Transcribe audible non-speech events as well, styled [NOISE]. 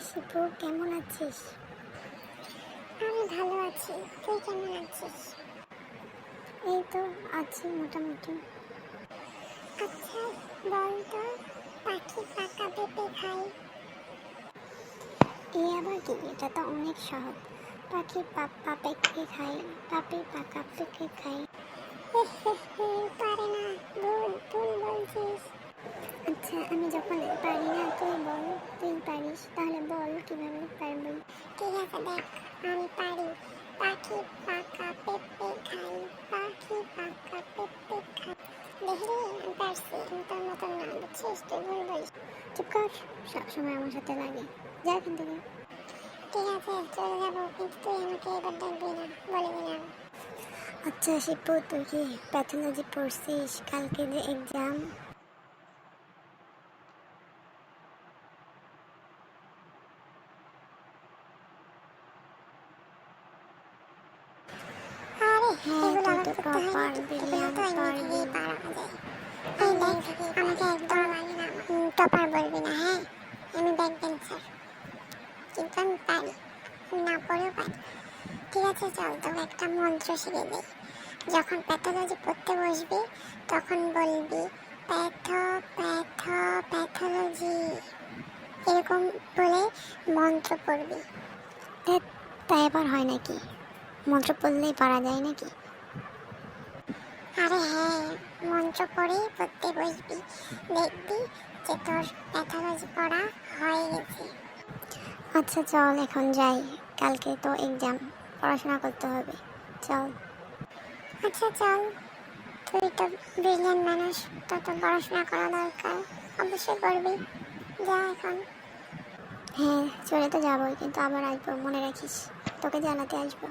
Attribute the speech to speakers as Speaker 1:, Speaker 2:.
Speaker 1: শিপু কেমন আছিস?
Speaker 2: আমি ভালো আছি। তুই কেমন আছিস?
Speaker 1: এই তো আছি মোটামুটি।
Speaker 2: আচ্ছা বল তো, পাখি পাকা পেঁপে খাই।
Speaker 1: এই আবার কি? এটা তো অনেক সহজ। পাখি পাপ্পা পেকে খাই পাপি পাকা পেকে খাই [LAUGHS]
Speaker 2: পারে না ভুল ভুল বলছিস
Speaker 1: আচ্ছা আমি যখন পারি না তুই বল তুই পারিস তাহলে বল কীভাবে পারবি
Speaker 2: দেখ আমি পারি। পাখি পাকা পেঁপে খাই, পাখি পাকা পেঁপে খাই। দেখলি আমি পারছি আমি তোর মতন না, বুঝছিস? তুই ভুল বলিস।
Speaker 1: চুপ কর সবসময় আমার সাথে লাগে। যা এখান
Speaker 2: ঠিক আছে, চলে যাব, কিন্তু তুই আমাকে এবার দেখবি না, বলে দিলাম।
Speaker 1: আচ্ছা শিপু, তুই কি প্যাথোলজি পড়ছিস কালকে যে এক্সাম
Speaker 2: আরে
Speaker 1: হ্যাঁ,
Speaker 2: এগুলো
Speaker 1: তুই তো
Speaker 2: আমার করতে তো টপার বলবি না হ্যাঁ? আমি ব্যাক বেঞ্চার কিন্তু আমি পারি না পড়েও পারি ঠিক আছে চল তোকে একটা মন্ত্র শিখে দিই যখন প্যাথোলজি পড়তে বসবি, তখন বলবি প্যাথো প্যাথো প্যাথোলজি এরকম বলে মন্ত্র পড়বি
Speaker 1: তাই আবার হয় নাকি? মন্ত্র পড়লেই পারা যায় নাকি?
Speaker 2: আরে হ্যাঁ মন্ত্র পড়েই পড়তে বসবি। দেখবি যে তোর প্যাথোলজি পড়া হয়ে গেছে।
Speaker 1: আচ্ছা চল এখন যাই। কালকে তো এক্সাম পড়াশোনা করতে হবে। চল।
Speaker 2: আচ্ছা চল। তুই তো ব্রিলিয়ান মানুষ তো তো পড়াশোনা করা দরকার। অবশ্যই করবি। যা এখন।
Speaker 1: হ্যাঁ চলে তো যাবোই কিন্তু আবার আসব মনে রাখিস। তোকে জানাতে আসব।